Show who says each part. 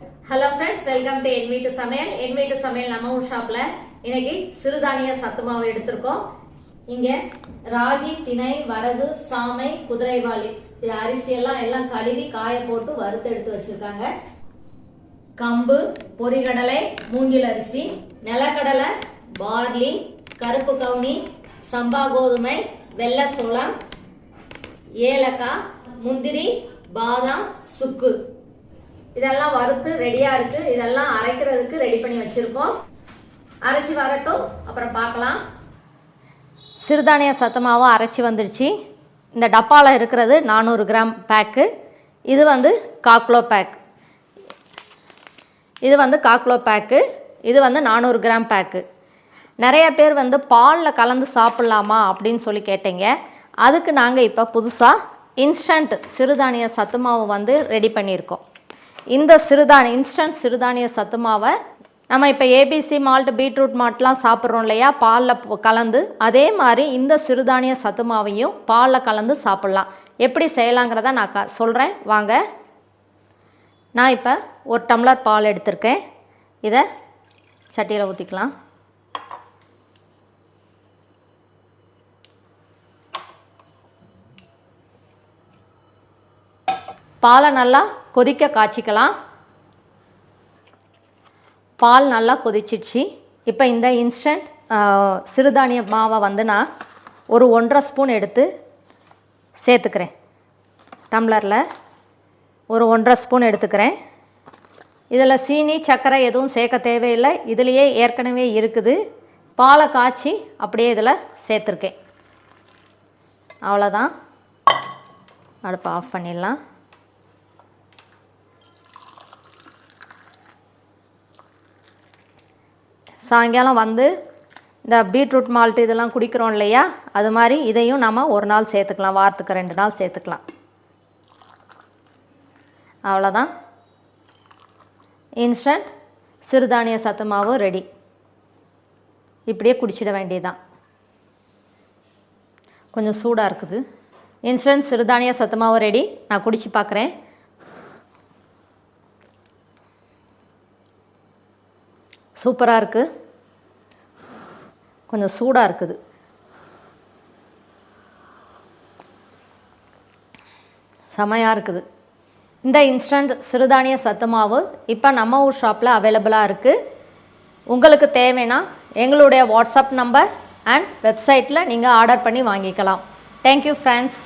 Speaker 1: Hello friends welcome to என் வீட்டு சமையல் என் வீட்டு சமையல் நம்ம ஊர் ஷாப்ல இன்னைக்கு சிறுதானிய சத்து மாவு எடுத்திருக்கோம். இங்க ராகி திணை வரகு சாமை குதிரைவாளி இது அரிசி எல்லாம் எல்லாம் கழுவி காய போட்டு வறுத்து எடுத்து வச்சிருக்காங்க. கம்பு பொறிகடலை மூங்கில் அரிசி நிலக்கடலை பார்லி கருப்பு கவுனி சம்பா கோதுமை வெள்ளை சோளம் ஏலக்காய் முந்திரி பாதாம் சுக்கு. இதெல்லாம் வறுத்து ரெடியா இருக்கு. இதெல்லாம் அரைக்கிறதுக்கு ரெடி பண்ணி வச்சிருக்கோம். அரைச்சி வரட்டும். அப்புறம் பார்க்கலாம். சிறுதானிய சத்து அரைச்சி வந்துடுச்சு இந்த டப்பாவில் இருக்கிறது நானூறு கிராம் பேக்கு. இது வந்து காக்லோ பேக். இது வந்து காக்லோ பேக்கு. இது வந்து நானூறு கிராம் பேக்கு. நிறைய பேர் வந்து பாலில் கலந்து சாப்பிட்லாமா அப்படின்னு சொல்லி கேட்டீங்க. அதுக்கு நாங்கள் இப்போ புதுசாக இன்ஸ்டன்ட் சிறுதானிய சத்து மாவு வந்து ரெடி பண்ணியிருக்கோம். இந்த சிறுதானிய இன்ஸ்டன்ட் சிறுதானிய சத்து மாவை நம்ம இப்போ ஏபிசி மால்ட் பீட்ரூட் மால்ட்லாம் சாப்பிட்றோம் இல்லையா? பாலில் கலந்து அதே மாதிரி இந்த சிறுதானிய சத்து மாவையும் பாலில் கலந்து சாப்பிட்லாம். எப்படி செய்யலாங்கிறத நான் க சொல்கிறேன் வாங்க. நான் இப்போ ஒரு டம்ளர் பால் எடுத்திருக்கேன். இதை சட்டியில் ஊற்றிக்கலாம் பாலை நல்லா கொதிக்க காய்ச்சிக்கலாம். பால் நல்லா கொதிச்சிடுச்சு. இப்போ இந்த இன்ஸ்டன்ட் சிறுதானிய மாவை வந்து நான் ஒரு ஒன்றரை ஸ்பூன் எடுத்து சேர்த்துக்கிறேன். டம்ளரில் ஒரு ஒன்றரை ஸ்பூன் எடுத்துக்கிறேன். இதில் சீனி சர்க்கரை எதுவும் சேர்க்க தேவையில்லை. இதுலேயே ஏற்கனவே இருக்குது. பாலை காய்ச்சி அப்படியே இதில் சேர்த்துருக்கேன். அவ்வளோதான் அடுப்பை ஆஃப் பண்ணிடலாம். சாயங்காலம் வந்து இந்த பீட்ரூட் மால்ட் இதெல்லாம் குடிக்கிறோம் இல்லையா? அது மாதிரி இதையும் நம்ம ஒரு நாள் சேர்த்துக்கலாம். வாரத்துக்கு ரெண்டு நாள் சேர்த்துக்கலாம். அவ்வளோதான். இன்ஸ்டன்ட் சிறுதானிய சத்து மாவு ரெடி இப்படியே குடிச்சிட வேண்டியதுதான். கொஞ்சம் சூடாக இருக்குது. இன்ஸ்டன்ட் சிறுதானிய சத்து மாவு ரெடி நான் குடிச்சு பார்க்குறேன். சூப்பராக இருக்குது கொஞ்சம் சூடாக இருக்குது. செமையாக இருக்குது. இந்த இன்ஸ்டன்ட் சிறுதானிய சத்து மாவு இப்போ நம்ம ஊர் ஷாப்பில் அவைலபிளாக இருக்குது உங்களுக்கு தேவைன்னா எங்களுடைய வாட்ஸ்அப் நம்பர் அண்ட் வெப்சைட்டில் நீங்கள் ஆர்டர் பண்ணி வாங்கிக்கலாம். Thank you friends